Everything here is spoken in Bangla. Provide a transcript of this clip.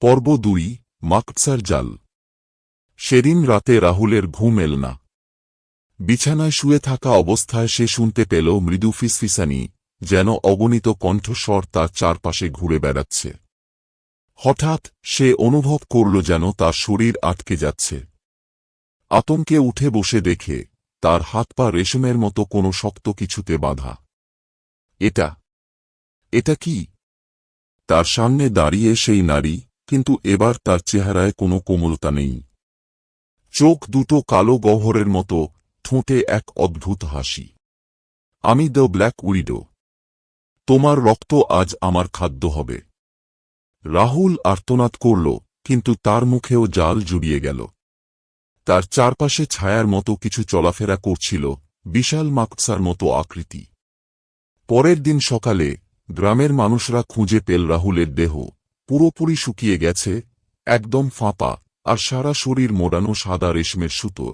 পর্ব দুই মাকসার জাল। সেদিন রাতে রাহুলের ঘুম এল না। বিছানায় শুয়ে থাকা অবস্থায় সে শুনতে পেল মৃদু ফিসফিসানি, যেন অগণিত কণ্ঠস্বর তার চারপাশে ঘুরে বেড়াচ্ছে। হঠাৎ সে অনুভব করল যেন তার শরীর আটকে যাচ্ছে। আতঙ্কে উঠে বসে দেখে, তার হাত পা রেশমের মতো কোনো শক্ত কিছুতে বাঁধা। এটা? এটা কি? তার সামনে দাঁড়িয়ে সেই নারী কিন্তু এবার তার চেহারায় কোনো কোমলতা নেই। চোখ দুটো কালো গহ্বরের মতো, ঠোঁটে এক অদ্ভুত হাসি। আমি দ্য ব্ল্যাক উইডো। তোমার রক্ত আজ আমার খাদ্য হবে। রাহুল আর্তনাদ করল, কিন্তু তার মুখেও জাল জুড়িয়ে গেল। তার চারপাশে ছায়ার মতো কিছু চলাফেরা করছিল, বিশাল মাকসার মতো আকৃতি। পরের দিন সকালে, গ্রামের মানুষরা খুঁজে পেল রাহুলের দেহ। পুরোপুরি শুকিয়ে গেছে একদম ফাঁপা আর সারা শরীর মোড়ানো সাদা রেশমের সুতো।